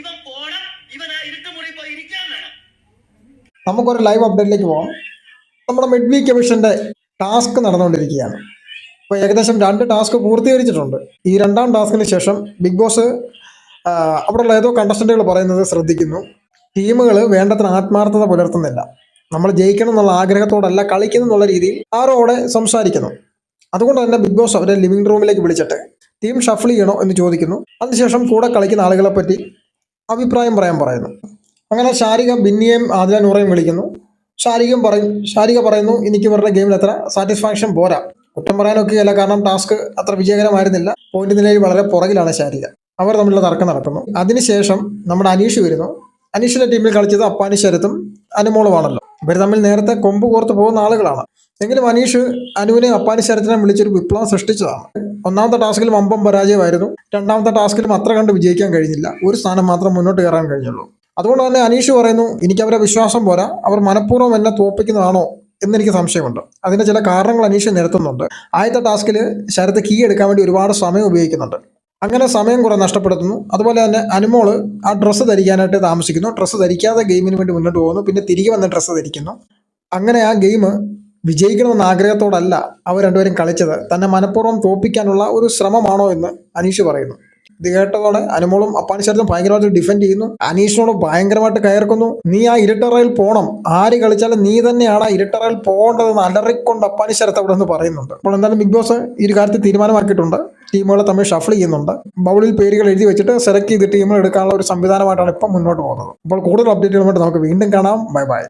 ഇവൻ പോണം ഇവൻ ആ ഇരുട്ടുമുറി പോയി ഇരിക്കാൻ വേണം. നമുക്കൊരു ലൈവ് അപ്ഡേറ്റിലേക്ക് പോകാം നമ്മുടെ മിഡ് വീക്ക് കമ്മീഷന്റെ ടാസ്ക് നടന്നുകൊണ്ടിരിക്കുകയാണ്. ഇപ്പോൾ ഏകദേശം രണ്ട് ടാസ്ക് പൂർത്തീകരിച്ചിട്ടുണ്ട്. ഈ രണ്ടാം ടാസ്കിന് ശേഷം ബിഗ് ബോസ് അവിടെയുള്ള ഏതോ കണ്ടസ്റ്റന്റുകൾ പറയുന്നത് ശ്രദ്ധിക്കുന്നു. ടീമുകൾ വേണ്ടത്ര ആത്മാർത്ഥത പുലർത്തുന്നില്ല. നമ്മൾ ജയിക്കണം എന്നുള്ള ആഗ്രഹത്തോടല്ല കളിക്കുന്നു എന്നുള്ള രീതിയിൽ ആരോ അവിടെ സംസാരിക്കുന്നു. അതുകൊണ്ട് തന്നെ ബിഗ് ബോസ് അവരെ ലിവിംഗ് റൂമിലേക്ക് വിളിച്ചിട്ട് ടീം ഷഫിൾ ചെയ്യണോ? എന്ന് ചോദിക്കുന്നു. അതിനുശേഷം കൂടെ കളിക്കുന്ന ആളുകളെ പറ്റി അഭിപ്രായം പറയാൻ പറയുന്നു. അങ്ങനെ ശാരിക ബിന്നിയെയും ആദില നൂറയും വിളിക്കുന്നു. ശാരികം പറയും ശാരിക പറയുന്നു എനിക്ക് ഇവരുടെ ഗെയിമിൽ അത്ര സാറ്റിസ്ഫാക്ഷൻ പോരാ. കുറ്റം പറയാനൊക്കെയല്ല കാരണം ടാസ്ക് അത്ര വിജയകരമായിരുന്നില്ല. പോയിന്റ് നിലയിൽ വളരെ പുറകിലാണ് ശാരിക. അവർ തമ്മിലുള്ള തർക്കം നടക്കുന്നു. അതിനുശേഷം നമ്മുടെ അനീഷ് വരുന്നു. അനീഷിന്റെ ടീമിൽ കളിച്ചത് അപ്പാനി ശരത്തും അനുമോളുമാണല്ലോ ഇവർ തമ്മിൽ നേരത്തെ കൊമ്പ് കോർത്ത് പോകുന്ന ആളുകളാണ്. എങ്കിലും അനീഷ് അനുവിനെ അപ്പാനി ശരത്തിനെ വിളിച്ചൊരു വിപ്ലവം സൃഷ്ടിച്ചതാണ്. ഒന്നാമത്തെ ടാസ്കിൽ വമ്പം പരാജയമായിരുന്നു. രണ്ടാമത്തെ ടാസ്കിലും അത്ര കണ്ട് വിജയിക്കാൻ കഴിഞ്ഞില്ല. ഒരു സ്ഥാനം മാത്രം മുന്നോട്ട് കയറാൻ കഴിഞ്ഞുള്ളൂ. അതുകൊണ്ട് തന്നെ അനീഷ് പറയുന്നു എനിക്ക് അവരെ വിശ്വാസം പോരാ. അവർ മനഃപൂർവം എന്നെ തോപ്പിക്കുന്നതാണോ? എന്നെനിക്ക് സംശയമുണ്ട്. അതിന്റെ ചില കാരണങ്ങൾ അനീഷ് നിരത്തുന്നുണ്ട്. ആദ്യത്തെ ടാസ്കിൽ ശരത്ത് കീ എടുക്കാൻ വേണ്ടി ഒരുപാട് സമയം ഉപയോഗിക്കുന്നുണ്ട്. അങ്ങനെ സമയം കുറെ നഷ്ടപ്പെടുത്തുന്നു. അതുപോലെ തന്നെ അനുമോൾ ആ ഡ്രസ്സ് ധരിക്കാനായിട്ട് താമസിക്കുന്നു. ഡ്രസ്സ് ധരിക്കാതെ ഗെയിമിന് വേണ്ടി മുന്നോട്ട് പോകുന്നു. പിന്നെ തിരികെ വന്ന് ഡ്രസ്സ് ധരിക്കുന്നു. അങ്ങനെ ആ ഗെയിം വിജയിക്കണമെന്ന ആഗ്രഹത്തോടല്ല അവർ രണ്ടുപേരും കളിച്ചത്. തന്നെ മനഃപൂർവം തോപ്പിക്കാനുള്ള ഒരു ശ്രമമാണോ എന്ന് അനീഷ് പറയുന്നു. ഇത് കേട്ടതോടെ അനുമോളും ശരത്തും ഭയങ്കരമായിട്ട് ഡിഫെൻഡ് ചെയ്യുന്നു. അനീഷിനോട് ഭയങ്കരമായിട്ട് കയർക്കുന്നു. നീ ആ ഇരട്ടറയിൽ പോണം. ആര് കളിച്ചാലും നീ തന്നെയാണ് ആ ഇരട്ടറയിൽ പോകേണ്ടതെന്ന് അലറിക്കൊണ്ട് അപ്പാൻ ശരത്ത് അവിടെ നിന്ന് പറയുന്നുണ്ട്. അപ്പോൾ എന്തായാലും ബിഗ് ബോസ് ഈ ഒരു കാര്യത്തിൽ തീരുമാനമാക്കിയിട്ടുണ്ട്. ടീമുകളെ തമ്മിൽ ഷഫിൾ ചെയ്യുന്നുണ്ട്. ബൗളിൽ പേരുകൾ എഴുതി വെച്ചിട്ട് സെലക്ട് ചെയ്ത് ടീമുകൾ എടുക്കാനുള്ള ഒരു സംവിധാനമായിട്ടാണ് ഇപ്പം മുന്നോട്ട് പോകുന്നത്. അപ്പോൾ കൂടുതൽ അപ്ഡേറ്റുകളുമായിട്ട് നമുക്ക് വീണ്ടും കാണാം. Bye bye